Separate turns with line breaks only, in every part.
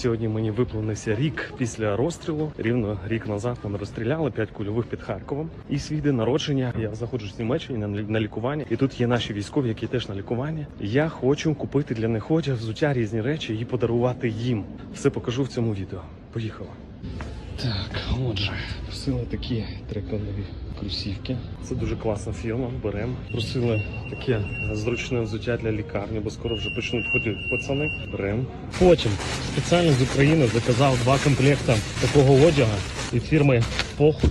Сьогодні мені виповнився рік після розстрілу. Рівно рік назад мене розстріляли п'ять кульових під Харковом. І свій день народження я знаходжусь в Німеччині на, лікуванні. І тут є наші військові, які теж на лікуванні. Я хочу купити для них одяг, взуття, різні речі і подарувати їм. Все покажу в цьому відео. Поїхали. Так, отже, просили такі триколові кросівки. Це дуже класна фірма. Беремо. Просили таке зручне взуття для лікарні, бо скоро вже почнуть ходити пацани. Беремо. Потім спеціально з України заказав два комплекти такого одягу від фірми Похуй.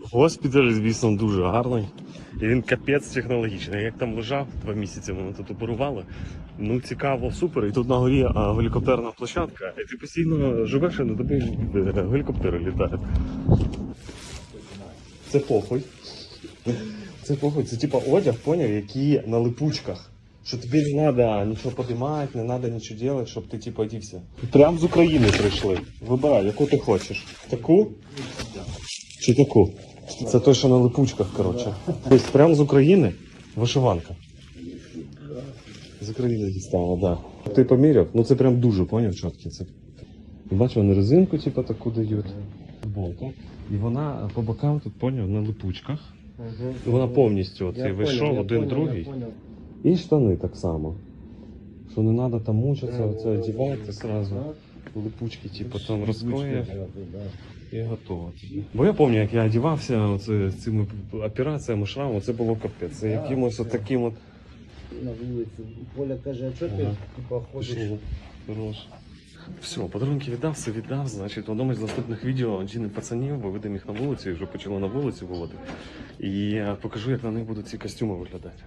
Госпіталь, звісно, дуже гарний. І він капець технологічний. Як там лежав два місяці, мене тут оперували. Ну, цікаво, супер. І тут на горі а, гелікоптерна площадка. І ти постійно живеш, і на тобі е, гелікоптери літають. Це похуй. Це похуй. Це типа одяг, поняв, який на липучках. Що тобі не треба нічого підіймати, не треба нічого робити, щоб ти типа одівся. Прям з України прийшли. Вибирай, яку ти хочеш. Таку? Чи таку? Це той, що на липучках, коротше. Тобто прям з України вишиванка. З України дістала, так. Да. Ти поміряв? Ну це прям дуже поняв чіткі. Це... Бачу, вони резинку, типу, таку дають. Футболку. І вона по бокам тут поняв на липучках. І вона повністю оцей вийшов, один другий. І штани так само. Що не треба там мучитися, оце одягати сразу. Липучки, типу, там розклеїв і готово. Бо я пам'ятаю, як я одягався оце, цими операціями, шрамом, це було капець. Це якимось от таким от.
на вулиці. Коля каже, а чого ти
Ага.
типа ходиш?
Пішло. Хорош. Все, подарунки віддав, все віддав. Значить, в одному з наступних відео один пацанів, бо видам їх на вулиці, вже почали на вулиці виводити. І я покажу, як на них будуть ці костюми виглядати.